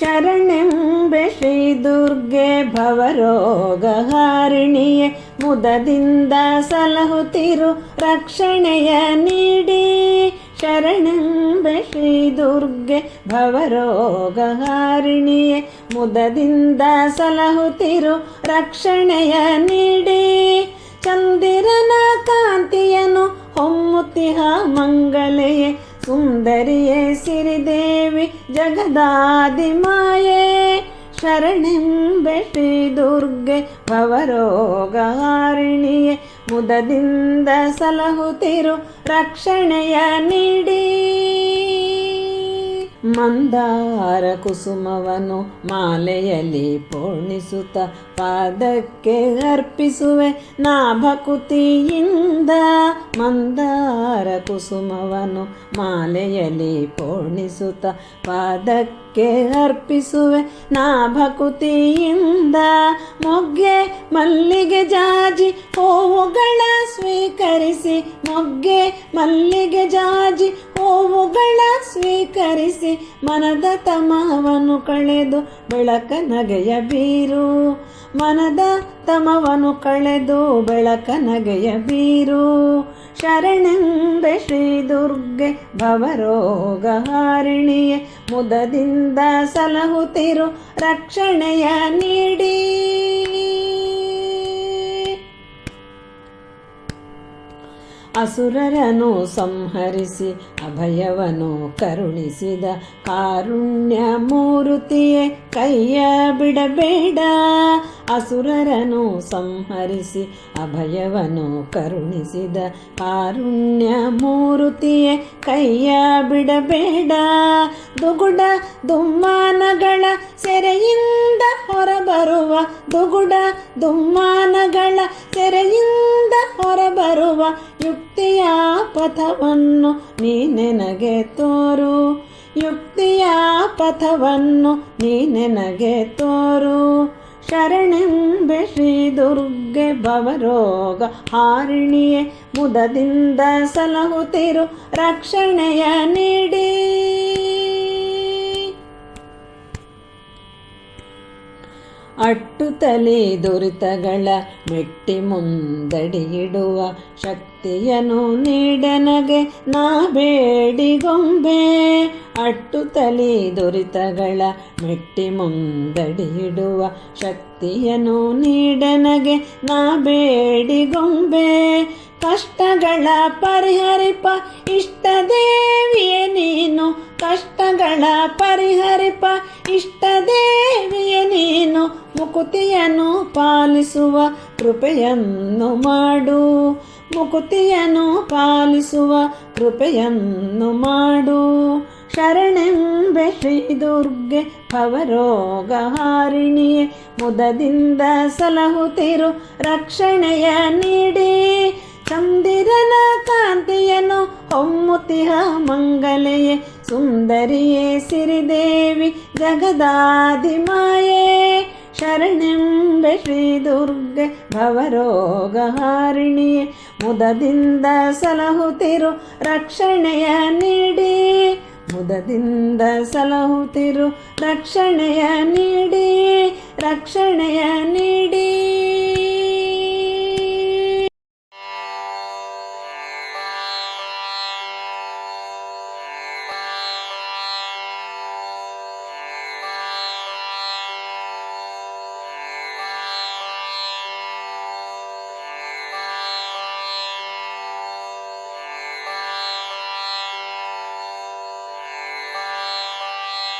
ಶರಣೆಂಬೆ ಶ್ರೀ ದುರ್ಗೆ ಭವರೋಗಹಾರಿಣಿಯೇ ಮುದದಿಂದ ಸಲಹುತ್ತಿರು ರಕ್ಷಣೆಯ ನೀಡಿ. ಶರಣೆಂಬೆ ಶ್ರೀ ದುರ್ಗೆ ಭವರೋಗಹಾರಿಣಿಯೇ ಮುದದಿಂದ ಸಲಹುತ್ತಿರು ರಕ್ಷಣೆಯ ನೀಡಿ. ಚಂದಿರನ ಕಾಂತಿಯನು ಹೊಮ್ಮುತ್ತಿಹ ಮಂಗಲೆಯೇ, ಸುಂದರಿಯೇ ಸಿರಿದೇವಿ ಜಗದಾದಿಮಾಯೇ ಶರಣೆಂಬೆ ಶ್ರೀ ದುರ್ಗೆ ಭವರೋಗಹಾರಿಣಿಯೇ ಮುದದಿಂದ ಸಲಹುತ್ತಿರು ರಕ್ಷಣೆಯ ನೀಡಿ ಮಂದಾರ ಕುಸುಮವನು ಮಾಲೆಯಲ್ಲಿ ಪೋಣಿಸುತ್ತ ಪಾದಕ್ಕೆ ಅರ್ಪಿಸುವೆ ನಾಭಕುತಿಯಿಂದ. ಮಂದಾರ ಕುಸುಮವನು ಮಾಲೆಯಲ್ಲಿ ಪೋಣಿಸುತ್ತ ಪಾದಕ್ಕೆ ಅರ್ಪಿಸುವೆ ನಾಭಕುತಿಯಿಂದ. ಮೊಗ್ಗೆ ಮಲ್ಲಿಗೆ ಜಾಜಿ ಹೂವುಗಳ ಸ್ವೀಕರಿಸಿ ಮೊಗ್ಗೆ ಮಲ್ಲಿಗೆ ಜಾಜಿ ಹೂವುಗಳ ಸ್ವೀಕರಿಸಿ ಮನದ ತಮವನ್ನು ಕಳೆದು ಬೆಳಕ ನಗೆಯ ಬೀರು. ಮನದ ತಮವನ್ನು ಕಳೆದು ಬೆಳಕ ನಗೆಯ ಬೀರು. ಶರಣೆಂಬೆ ಶ್ರೀ ದುರ್ಗೆ ಭವರೋಗಹಾರಿಣಿಯೇ ಮುದದಿಂದ ಸಲಹುತ್ತಿರು ರಕ್ಷಣೆಯ ನೀಡಿ. ಅಸುರರನು ಸಂಹರಿಸಿ, ಅಭಯವನು ಕರುಣಿಸಿದ. ಕಾರುಣ್ಯ ಮೂರುತಿಯೇ ಕೈಯ ಬಿಡಬೇಡ. ಅಸುರರನು ಸಂಹರಿಸಿ, ಅಭಯವನು ಕರುಣಿಸಿದ. ಕಾರುಣ್ಯ ಮೂರುತಿಯೇ ಕೈಯ ಬಿಡಬೇಡ. ದುಗುಡ ದುಮ್ಮಾನಗಳ ಸೆರೆಯಿಂದ ಹೊರಬರುವ. ದುಗುಡ ದುಮ್ಮಾನಗಳ ಸೆರೆಯಿಂದ ಹೊರಬರುವ ಯುಕ್ತಿಯ ಪಥವನ್ನು ನೀ ನನಗೆ ತೋರು. ಯುಕ್ತಿಯ ಪಥವನ್ನು ನೀ ನನಗೆ ತೋರು. ಶರಣೆಂಬೆ ಶ್ರೀ ದುರ್ಗೆ ಭವರೋಗ ಹಾರಿಣಿಯೇ, ಮುದದಿಂದ ಸಲಹುತ್ತಿರು ರಕ್ಷಣೆಯ ನೀಡಿ. ಅಟ್ಟುತ್ತಲೇ ದುರಿತಗಳ ಮೆಟ್ಟಿ ಮುಂದಡಿಯಿಡುವ ಶಕ್ತಿಯನು ನೀಡನಗೆ ನಾ ಬೇಡಿಗೊಂಬೆ. ಅಟ್ಟುತ್ತಲೇ ದುರಿತಗಳ ಮೆಟ್ಟಿ ಮುಂದಡಿಯಿಡುವ ಶಕ್ತಿಯನು ನೀಡನಗೆ ನಾ ಬೇಡಿಗೊಂಬೆ. ಕಷ್ಟಗಳ ಪರಿಹರಿಪ ಇಷ್ಟ ದೇವಿಯೇ ನೀನು ಕಷ್ಟಗಳ ಪರಿಹರಿಪ, ಇಷ್ಟ ದೇವಿಯ ನೀನು ಮುಕುತಿಯನ್ನು ಪಾಲಿಸುವ ಕೃಪೆಯನ್ನು ಮಾಡು. ಮುಕುತಿಯನ್ನು ಪಾಲಿಸುವ ಕೃಪೆಯನ್ನು ಮಾಡು. ಶರಣೆಂಬೆ ಶ್ರೀ ದುರ್ಗೆ ಭವರೋಗಹಾರಿಣಿಯೇ ಮುದದಿಂದ ಸಲಹುತ್ತಿರು ರಕ್ಷಣೆಯ ನೀಡಿ. ಚಂದಿರನ ಕಾಂತಿಯನ್ನು ಒಮ್ಮುತಿಹ ಮಂಗಲೆಯೇ ಸುಂದರಿಯೇ ಸಿರಿದೇವಿ ಜಗದಾದಿಮಾಯೇ ಶರಣೆಂಬೆ ಶ್ರೀ ದುರ್ಗೆ ಭವರೋಗಹಾರಿಣಿಯೇ ಮುದದಿಂದ ಸಲಹುತ್ತಿರು ರಕ್ಷಣೆಯ ನೀಡಿ ಮುದದಿಂದ ಸಲಹುತ್ತಿರು ರಕ್ಷಣೆಯ ನೀಡಿ ರಕ್ಷಣೆಯ ನೀಡಿ